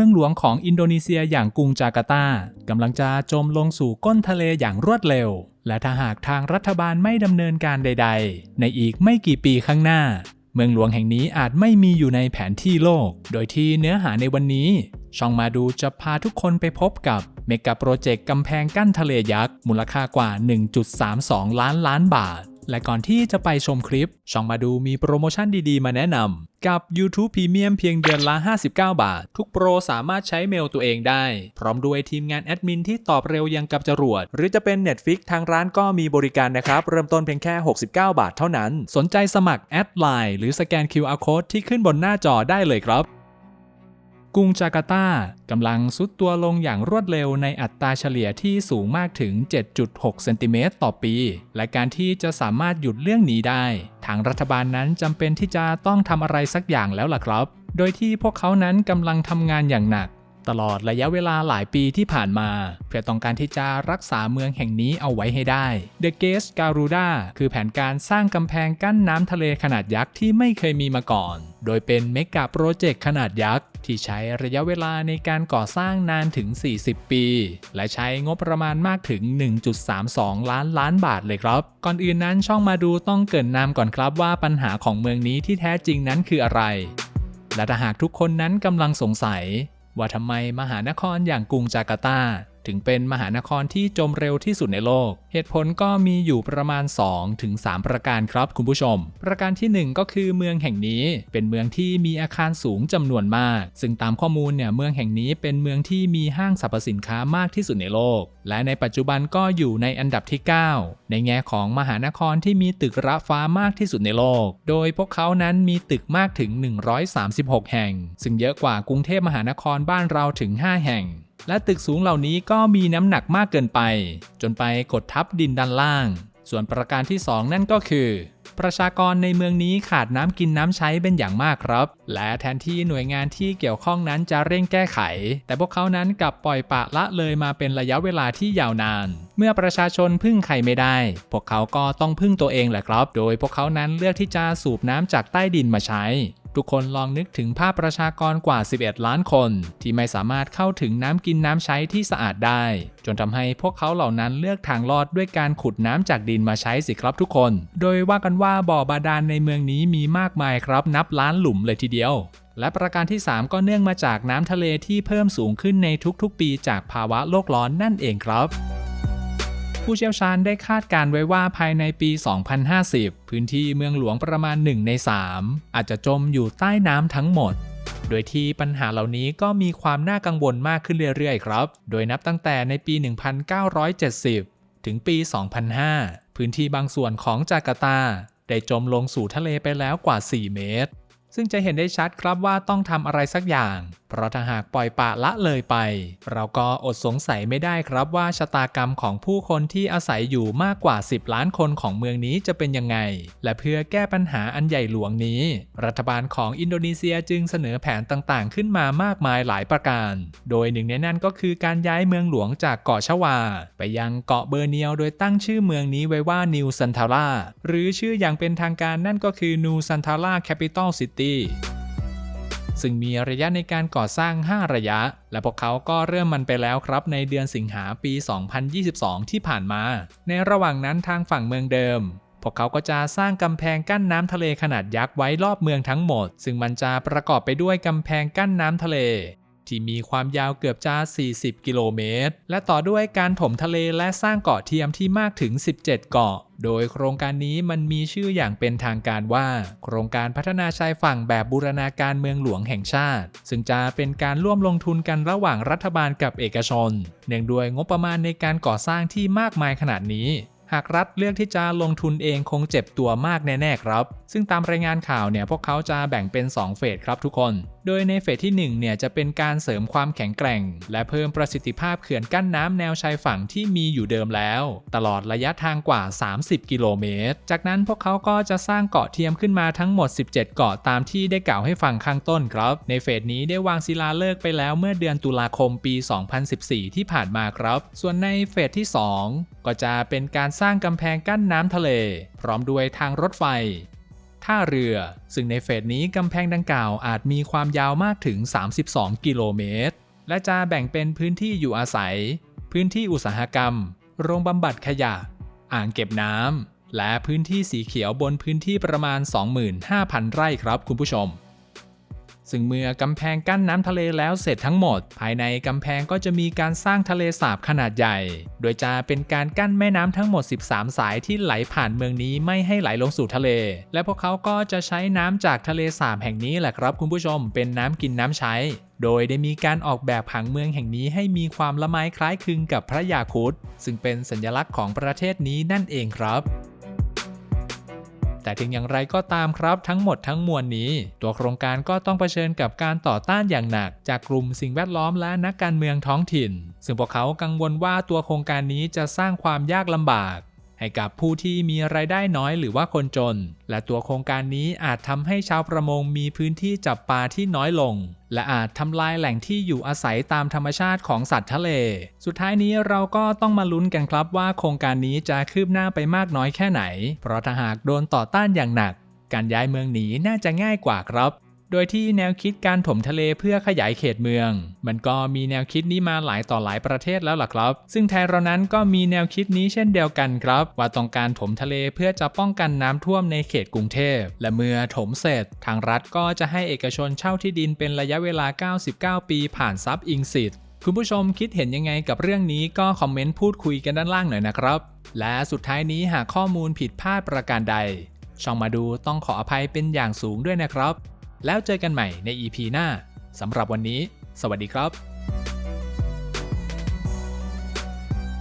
มืองหลวงของอินโดนีเซียอย่างกรุงจาการ์ตากำลังจะจมลงสู่ก้นทะเลอย่างรวดเร็ว และถ้าหากทางรัฐบาลไม่ดำเนินการใด ๆ ในอีกไม่กี่ปีข้างหน้า เมืองหลวงแห่งนี้อาจไม่มีอยู่ในแผนที่โลก โดยที่เนื้อหาในวันนี้ ช่องมาดูจะพาทุกคนไปพบกับเมกะโปรเจกต์กำแพงกั้นทะเลยักษ์มูลค่ากว่า 1.32 ล้านล้านบาทและก่อนที่จะไปชมคลิป ช่องมาดูมีโปรโมชั่นดีๆ มาแนะนำ กับ YouTube Premium เพียงเดือนละ 59 บาท ทุกโปรสามารถใช้เมลตัวเองได้ พร้อมด้วยทีมงานแอดมินที่ตอบเร็วยังกับจรวด หรือจะเป็น Netflix ทางร้านก็มีบริการนะครับ เริ่มต้นเพียงแค่ 69 บาทเท่านั้น สนใจสมัครแอดไลน์หรือสแกน QR Code ที่ขึ้นบนหน้าจอได้เลยครับ กรุงจาการ์ตากำลังซุดตัวลงอย่างรวดเร็วในอัตราเฉลี่ยที่สูงมากถึง 7.6 เซนติเมตรต่อปี และการที่จะสามารถหยุดเรื่องนี้ได้ ทางรัฐบาลนั้นจำเป็นที่จะต้องทำอะไรสักอย่างแล้วล่ะครับ โดยที่พวกเขานั้นกำลังทำงานอย่างหนัก ตลอดระยะเวลาหลายปีที่ผ่านมา เพื่อต้องการที่จะรักษาเมืองแห่งนี้เอาไว้ให้ได้ The Gate Garuda คือแผนการสร้างกำแพงกั้นน้ำทะเลขนาดยักษ์ที่ไม่เคยมีมาก่อน โดยเป็นเมกะโปรเจกต์ขนาดยักษ์ ที่ใช้ระยะเวลาในการก่อสร้างนานถึง 40 ปี และใช้งบประมาณมากถึง 1.32 ล้านล้านบาทเลยครับ ก่อนอื่นนั้นช่องมาดูต้องเกรินนำก่อนครับว่าปัญหาของเมืองนี้ที่แท้จริงนั้นคืออะไรและถ้าหากทุกคนนั้นกำลังสงสัย ว่าทำไมมหานครอย่างกรุงจาการ์ตา ถึงเป็นมหานครที่จมเร็วที่สุดในโลก เหตุผลก็มีอยู่ประมาณ 2-3ถึง3ประการครับคุณผู้ชม ประการที่ 1 ก็คือเมืองแห่งนี้เป็นเมืองที่มีอาคารสูงจำนวนมาก ซึ่งตามข้อมูลเนี่ยเมืองแห่งนี้เป็นเมืองที่มีห้างสรรพสินค้ามากที่สุดในโลก และในปัจจุบันก็อยู่ในอันดับที่ 9 ในแง่ของมหานครที่มีตึกระฟ้ามากที่สุดในโลก โดยพวกเขานั้นมีตึกมากถึง 136 แห่ง ซึ่งเยอะกว่ากรุงเทพมหานครบ้านเราถึง 5 แห่ง และตึกสูงเหล่านี้ก็มีน้ำหนักมากเกินไป จนไปกดทับดินด้านล่าง ส่วนประการที่ 2 นั่นก็คือ ประชากรในเมืองนี้ขาดน้ำกินน้ำใช้เป็นอย่างมากครับ และแทนที่หน่วยงานที่เกี่ยวข้องนั้นจะเร่งแก้ไข แต่พวกเขานั้นกลับปล่อยปะละเลยมาเป็นระยะเวลาที่ยาวนาน เมื่อประชาชนพึ่งใครไม่ได้ พวกเขาก็ต้องพึ่งตัวเองแหละครับ โดยพวกเขานั้นเลือกที่จะสูบน้ำจากใต้ดินมาใช้ ทุกคนลองนึกถึงภาพประชากรกว่า 11 ล้านคน ที่ไม่สามารถเข้าถึงน้ำกินน้ำใช้ที่สะอาดได้ จนทำให้พวกเขาเหล่านั้นเลือกทางลอดด้วยการขุดน้ำจากดินมาใช้สิครับทุกคน โดยว่ากันว่าบ่อบาดาลในเมืองนี้มีมากมายครับ นับล้านหลุมเลยทีเดียว และประการที่ 3 ก็เนื่องมาจากน้ำทะเลที่เพิ่มสูงขึ้นในทุกๆ ปีจากภาวะโลกร้อนนั่นเองครับ ผู้เชี่ยวชาญได้คาดการไว้ว่าภายในปี 2050 พื้นที่เมืองหลวงประมาณ 1 ใน 3 อาจจะจมอยู่ใต้น้ำทั้งหมด โดยที่ปัญหาเหล่านี้ก็มีความน่ากังวลมากขึ้นเรื่อยๆ ครับ โดยนับตั้งแต่ในปี 1970 ถึงปี 2005 พื้นที่บางส่วนของจาการ์ตา ได้จมลงสู่ทะเลไปแล้วกว่า 4 เมตร ซึ่งจะเห็นได้ชัดครับว่าต้องทำอะไรสักอย่าง เพราะถ้าหากปล่อยปะละเลยไป เราก็อดสงสัยไม่ได้ครับว่าชะตากรรมของผู้คนที่อาศัยอยู่มากกว่า 10 ล้านคนของเมืองนี้จะเป็นยังไง และเพื่อแก้ปัญหาอันใหญ่หลวงนี้ รัฐบาลของอินโดนีเซียจึงเสนอแผนต่างๆ ขึ้นมามากมายหลายประการ โดยหนึ่งในนั้นก็คือการย้ายเมืองหลวงจากเกาะชวา ไปยังเกาะเบอร์เนียว โดยตั้งชื่อเมืองนี้ไว้ว่านิวซันทาร่าหรือชื่ออย่างเป็นทางการนั่นก็คือนูซันทาร่าแคปิตอลซิตี้ ซึ่งมีระยะในการก่อสร้าง 5 ระยะ และพวกเขาก็เริ่มมันไปแล้วครับในเดือนสิงหาปี 2022 ที่ผ่านมา ในระหว่างนั้นทางฝั่งเมืองเดิมพวกเขาก็จะสร้างกำแพงกั้นน้ำทะเลขนาดยักษ์ไว้รอบเมืองทั้งหมด ซึ่งมันจะประกอบไปด้วยกำแพงกั้นน้ำทะเล ที่มีความยาวเกือบจะ40 กิโลเมตร และต่อด้วยการถมทะเลและสร้างเกาะเทียมที่มากถึง 17 เกาะ โดยโครงการนี้มันมีชื่ออย่างเป็นทางการว่า โครงการพัฒนาชายฝั่งแบบบูรณาการเมืองหลวงแห่งชาติ ซึ่งจะเป็นการร่วมลงทุนกันระหว่างรัฐบาลกับเอกชน เนื่องด้วยงบประมาณในการก่อสร้างที่มากมายขนาดนี้หากรัฐเลือกที่จะลงทุนเองคงเจ็บตัวมากแน่ๆครับ ซึ่งตามรายงานข่าวเนี่ยพวกเขาจะแบ่งเป็น 2 เฟสครับทุกคนโดยในเฟสที่1เนี่ยจะเป็นการเสริมความแข็งแกร่ง และเพิ่มประสิทธิภาพเขื่อนกั้นน้ำแนวชายฝั่งที่มีอยู่เดิมแล้ว ตลอดระยะทางกว่า 30 กิโลเมตร จากนั้นพวกเขาก็จะสร้างเกาะเทียมขึ้นมาทั้งหมด 17 เกาะตามที่ได้กล่าวให้ฟังข้างต้นครับ ในเฟสนี้ได้วางศิลาฤกษ์ไปแล้วเมื่อเดือนตุลาคมปี 2014 ที่ผ่านมาครับ ส่วนในเฟสที่ 2 ก็จะเป็นการสร้างกำแพงกั้นน้ำทะเล พร้อมด้วยทางรถไฟ ท่าเรือ ซึ่งในเฟสนี้กำแพงดังกล่าวอาจมีความยาวมากถึง 32 กิโลเมตร และจะแบ่งเป็นพื้นที่อยู่อาศัย พื้นที่อุตสาหกรรม โรงบำบัดขยะ อ่างเก็บน้ำและพื้นที่สีเขียวบนพื้นที่ประมาณ 25,000 ไร่ครับคุณผู้ชม ซึ่งเมื่อกำแพงกั้นน้ำทะเลแล้วเสร็จทั้งหมด ภายในกำแพงก็จะมีการสร้างทะเลสาบขนาดใหญ่ โดยจะเป็นการกั้นแม่น้ำทั้งหมด 13 สายที่ไหลผ่านเมืองนี้ไม่ให้ไหลลงสู่ทะเล และพวกเขาก็จะใช้น้ำจากทะเลสาบแห่งนี้แหละครับคุณผู้ชมเป็นน้ำกินน้ำใช้ โดยได้มีการออกแบบผังเมืองแห่งนี้ให้มีความละไมคล้ายคลึงกับพระยาครุฑซึ่งเป็นสัญลักษณ์ของประเทศนี้นั่นเองครับ แต่ถึงอย่างไรก็ตามครับ ทั้งหมดทั้งมวลนี้ ตัวโครงการก็ต้องเผชิญกับการต่อต้านอย่างหนัก จากกลุ่มสิ่งแวดล้อมและนักการเมืองท้องถิ่น ซึ่งพวกเขากังวลว่าตัวโครงการนี้จะสร้างความยากลำบาก ให้กับผู้ที่มีรายได้น้อยหรือว่าคนจน และตัวโครงการนี้อาจทำให้ชาวประมงมีพื้นที่จับปลาที่น้อยลง และอาจทำลายแหล่งที่อยู่อาศัยตามธรรมชาติของสัตว์ทะเล สุดท้ายนี้เราก็ต้องมาลุ้นกันครับว่าโครงการนี้จะคืบหน้าไปมากน้อยแค่ไหน เพราะถ้าหากโดนต่อต้านอย่างหนัก การย้ายเมืองหนีน่าจะง่ายกว่าครับ โดยที่แนวคิดการถมทะเลเพื่อขยายเขตเมือง มันก็มีแนวคิดนี้มาหลายต่อหลายประเทศแล้วล่ะครับ ซึ่งไทยเรานั้นก็มีแนวคิดนี้เช่นเดียวกันครับ ว่าต้องการถมทะเลเพื่อจะป้องกันน้ำท่วมในเขตกรุงเทพ และเมื่อถมเสร็จ ทางรัฐก็จะให้เอกชนเช่าที่ดินเป็นระยะเวลา 99 ปี ผ่านซับอิงสิทธิ์คุณผู้ชมคิดเห็นยังไงกับเรื่องนี้ก็คอมเมนต์พูดคุยกันด้านล่างหน่อยนะครับ และสุดท้ายนี้หากข้อมูลผิดพลาดประการใด ช่องมาดูต้องขออภัยเป็นอย่างสูงด้วยนะครับ แล้วเจอกันใหม่ใน EP หน้าสำหรับวันนี้ สวัสดีครับ